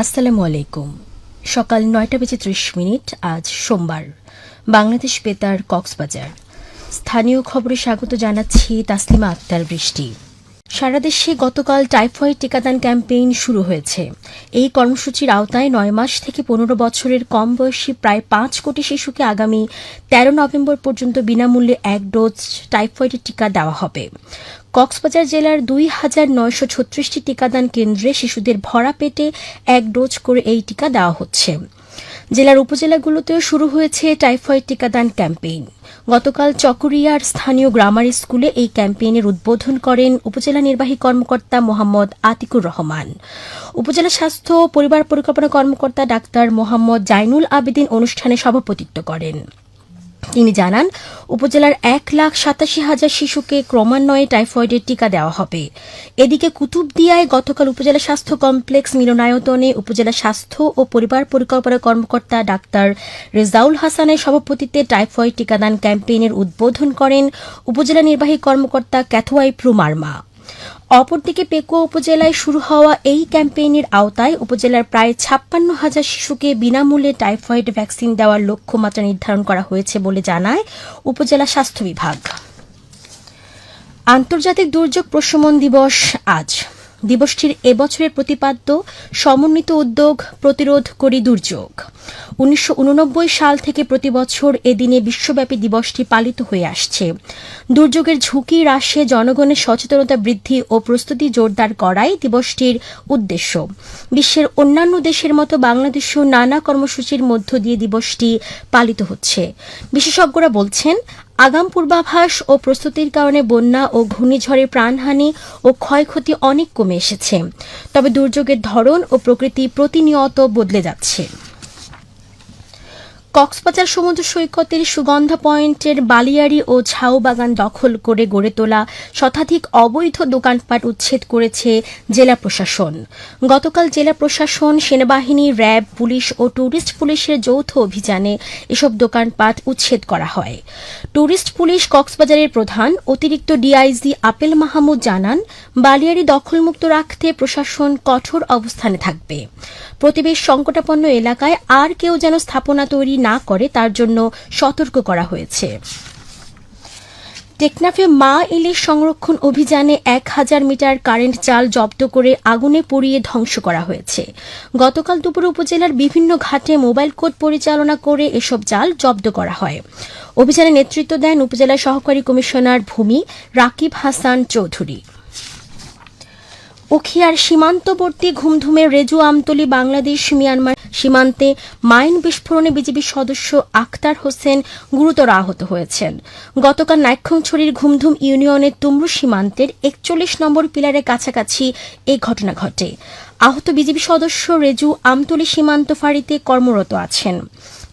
আসসালামু আলাইকুম। সকাল নয়টা বেজে ত্রিশ মিনিট, আজ সোমবার। বাংলাদেশ বেতার কক্সবাজার। স্থানীয় খবরে স্বাগত জানাচ্ছি তাসলিমা আক্তার বৃষ্টি। সারা দেশে গতকাল টাইফয়েড টিকাদান ক্যাম্পেইন শুরু হয়েছে। এই কর্মসূচির আওতায় নয় মাস থেকে পনেরো বছরের কম বয়সী প্রায় পাঁচ কোটি শিশুকে আগামী তেরো নভেম্বর পর্যন্ত বিনামূল্যে এক ডোজ টাইফয়েডের টিকা দেওয়া হবে। কক্সবাজার জেলার দুই হাজার নয়শো ছত্রিশটি টিকাদান কেন্দ্রে শিশুদের ভরা পেটে এক ডোজ করে এই টিকা দেওয়া হচ্ছে। জেলার উপজেলাগুলোতেও শুরু হয়েছে টাইফয়েড টিকাদান ক্যাম্পেইন। গতকাল চকরিয়ার স্থানীয় গ্রামার স্কুলে এই ক্যাম্পেইনের উদ্বোধন করেন উপজেলা নির্বাহী কর্মকর্তা মোহাম্মদ আতিকুর রহমান। উপজেলা স্বাস্থ্য পরিবার পরিকল্পনা কর্মকর্তা ডাক্তার মোহাম্মদ জাইনুল আবেদিন অনুষ্ঠানে সভাপতিত্ব করেন। তিনি জানান, উপজেলার এক লাখ সাতাশি হাজার শিশুকে ক্রমান্বয়ে টাইফয়েডের টিকা দেওয়া হবে। এদিকে কুতুবদিয়ায় গতকাল উপজেলা স্বাস্থ্য কমপ্লেক্স মিলনায়তনে উপজেলা স্বাস্থ্য ও পরিবার পরিকল্পনা কর্মকর্তা ডাক্তার রেজাউল হাসানের সভাপতিত্বে টাইফয়েড টিকাদান ক্যাম্পেইনের উদ্বোধন করেন উপজেলা নির্বাহী কর্মকর্তা ক্যাথোয়াই প্রুমার্মা অপরদিকে পেকুয়া উপজেলায় শুরু হওয়া এই ক্যাম্পেইনের আওতায় উপজেলার প্রায় ছাপ্পান্ন হাজার শিশুকে বিনামূল্যে টাইফয়েড ভ্যাকসিন দেওয়ার লক্ষ্যমাত্রা নির্ধারণ করা হয়েছে বলে জানায় উপজেলা স্বাস্থ্য বিভাগ। আন্তর্জাতিক দুর্যোগ প্রশমন দিবস আজ। দিবসটির এবছরের প্রতিপাদ্য, সমন্বিত উদ্যোগ, প্রতিরোধ করি দুর্যোগ। উনিশশো উননব্বই সাল থেকে প্রতি বছর এদিনে বিশ্বব্যাপী দিবসটি পালিত হয়ে আসছে। দুর্যোগের ঝুঁকি হ্রাসে জনগণের সচেতনতা বৃদ্ধি ও প্রস্তুতি জোরদার করাই দিবসটির উদ্দেশ্য। বিশ্বের অন্যান্য দেশের মতো বাংলাদেশেও নানা কর্মসূচির মধ্য দিয়ে দিবসটি পালিত হচ্ছে। বিশেষজ্ঞরা বলছেন আগাম পূর্বাভাস ও প্রস্তুতির কারণে বন্যা ও ঘূর্ণিঝড়ে প্রাণহানি ও ক্ষয়ক্ষতি অনেক কমে এসেছে। তবে দুর্যোগের ধরন ও প্রকৃতি প্রতিনিয়ত বদলে যাচ্ছে। কক্সবাজার সমুদ্র সৈকতের সুগন্ধা পয়েন্টের বালিয়াড়ি ও ঝাউ বাগান দখল করে গড়ে তোলা শতাধিক অবৈধ দোকানপাট উচ্ছেদ করেছে জেলা প্রশাসন। গতকাল জেলা প্রশাসন, সেনাবাহিনী, র্যাব, পুলিশ ও ট্যুরিস্ট পুলিশের যৌথ অভিযানে এসব দোকানপাট উচ্ছেদ করা হয়। ট্যুরিস্ট পুলিশ কক্সবাজারের প্রধান, অতিরিক্ত ডিআইজি আপেল মাহমুদ জানান, বালিয়াড়ি দখলমুক্ত রাখতে প্রশাসন কঠোর অবস্থানে থাকবে। প্রতিবেশ সংকটাপন্ন এলাকায় আর কেউ যেন স্থাপনা তৈরি না করে তার জন্য সতর্ক করা হয়েছে। টেকনাফে মা ইলিশ সংরক্ষণ অভিযানে এক হাজার মিটার কারেন্ট জাল জব্দ করে আগুনে পুড়িয়ে ধ্বংস করা হয়েছে। গতকাল দুপুরে উপজেলার বিভিন্ন ঘাটে মোবাইল কোড পরিচালনা করে এসব জাল জব্দ করা হয়। অভিযানে নেতৃত্ব দেন উপজেলা সহকারী কমিশনার ভূমি রাকিব হাসান চৌধুরী। উখিয়ার সীমান্তবর্তী ঘুমধুমে রেজু আমতলি বাংলাদেশ, মিয়ানমার সীমান্তে মাইন বিস্ফোরণে বিজেপি সদস্য আখতার হোসেন গুরুতর আহত হয়েছেন। গতকাল নাইক্ষংছড়ির ঘুমধুম ইউনিয়নের তুমরু সীমান্তের একচল্লিশ নম্বর পিলারের কাছাকাছি এই ঘটনা ঘটে। আহত বিজেপি সদস্য রেজু আমতলি সীমান্ত ফাঁড়িতে কর্মরত আছেন।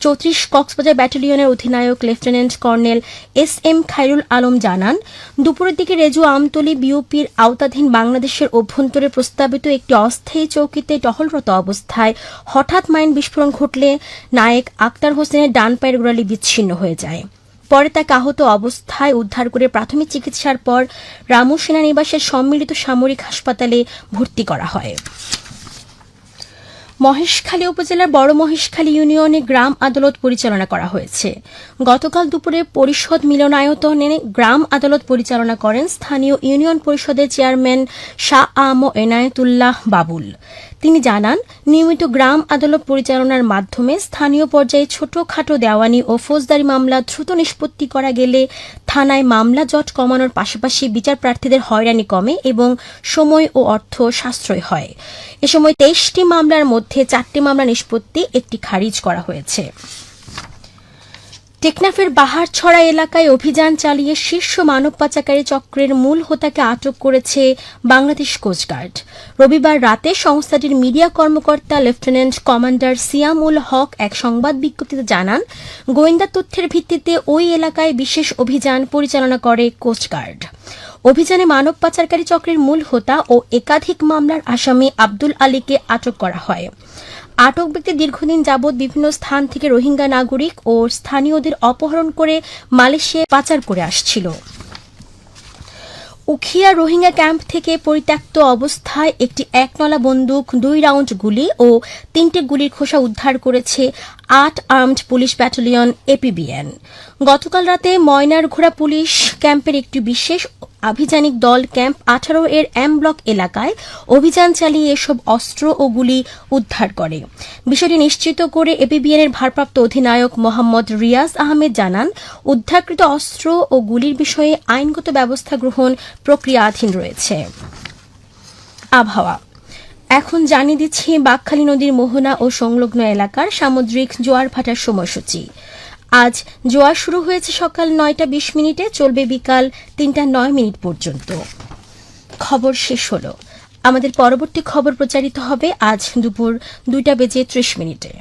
চৌত্রিশ কক্সবাজার ব্যাটালিয়নের অধিনায়ক lieutenant colonel S M Khairul Alam জানান, দুপুরের দিকে রেজু আমতলি বিওপির আওতাধীন বাংলাদেশের অভ্যন্তরে প্রস্তাবিত একটি অস্থায়ী চৌকিতে টহলরত অবস্থায় হঠাৎ মাইন বিস্ফোরণ ঘটলে নায়েক আক্তার হোসেনের ডান পায়ের গোড়ালি বিচ্ছিন্ন হয়ে যায়। পরে তাকে আহত অবস্থায় উদ্ধার করে প্রাথমিক চিকিৎসার পর রামু সেনানিবাসের সম্মিলিত সামরিক হাসপাতালে ভর্তি করা হয়। মহেশখালী উপজেলার বড় মহেশখালী ইউনিয়নে গ্রাম আদালত পরিচালনা করা হয়েছে। গতকাল দুপুরে পরিষদ মিলনায়তনে গ্রাম আদালত পরিচালনা করেন স্থানীয় ইউনিয়ন পরিষদের চেয়ারম্যান শাহ আম এনায়েতুল্লাহ বাবুল। তিনি জানান, নিয়মিত গ্রাম আদালত পরিচালনার মাধ্যমে স্থানীয় পর্যায়ে ছোটখাটো দেওয়ানি ও ফৌজদারি মামলা দ্রুত নিষ্পত্তি করা গেলে থানায় মামলা জট কমানোর পাশাপাশি বিচার প্রার্থীদের হয়রানি কমে এবং সময় ও অর্থ সাশ্রয় হয়। এ সময় তেইশটি মামলার মধ্যে চারটি মামলা নিষ্পত্তি, একটি খারিজ করা হয়েছে। টেকনাফের বাহারছড়া এলাকায় অভিযান চালিয়ে শীর্ষ মানব পাচারকারী চক্রের মূল হোতাকে আটক করেছে বাংলাদেশ কোস্টগার্ড রবিবার রাতে সংস্থাটির মিডিয়া কর্মকর্তা লেফটেন্যান্ট কমান্ডার সিয়ামুল হক এক সংবাদ বিজ্ঞপ্তিতে জানান, গোয়েন্দা তথ্যের ভিত্তিতে ওই এলাকায় বিশেষ অভিযান পরিচালনা করে কোস্টগার্ড অভিযানে মানব পাচারকারী চক্রের মূল হোতা ও একাধিক মামলার আসামি আব্দুল আলীকে আটক করা হয়। আটক ব্যক্তি দীর্ঘদিন যাবৎ বিভিন্ন স্থান থেকে রোহিঙ্গা নাগরিক ও স্থানীয়দের অপহরণ করে মালয়েশিয়ায় পাচার করে আসছিল। উখিয়া রোহিঙ্গা ক্যাম্প থেকে পরিত্যক্ত অবস্থায় একটি একনলা বন্দুক, দুই রাউন্ড গুলি ও তিনটে গুলির খোসা উদ্ধার করেছে আট আর্মড পুলিশ ব্যাটালিয়ন এপিবিএন। গতকাল রাতে ময়নার ঘোড়া পুলিশ ক্যাম্পের একটি বিশেষ আভিযানিক দল ক্যাম্প আঠারো এর এম ব্লক এলাকায় অভিযান চালিয়ে এসব অস্ত্র ও গুলি উদ্ধার করে। বিষয়টি নিশ্চিত করে এপিবিএন এর ভারপ্রাপ্ত অধিনায়ক মোহাম্মদ রিয়াজ আহমেদ জানান, উদ্ধারকৃত অস্ত্র ও গুলির বিষয়ে আইনগত ব্যবস্থা গ্রহণ প্রক্রিয়াধীন রয়েছে। আবহাওয়া এখন জানিয়ে দিচ্ছি বাকখালী নদীর মোহনা ও সংলগ্ন এলাকার সামুদ্রিক জোয়ার ভাটার সময়সূচি। আজ জোয়ার শুরু হয়েছে সকাল নয়টা বিশ মিনিটে, চলবে বিকাল তিনটা নয় মিনিট পর্যন্ত। খবর শেষ হলো। আমাদের পরবর্তী খবর প্রচারিত হবে আজ দুপুর দুইটা বেজে ত্রিশ মিনিটে।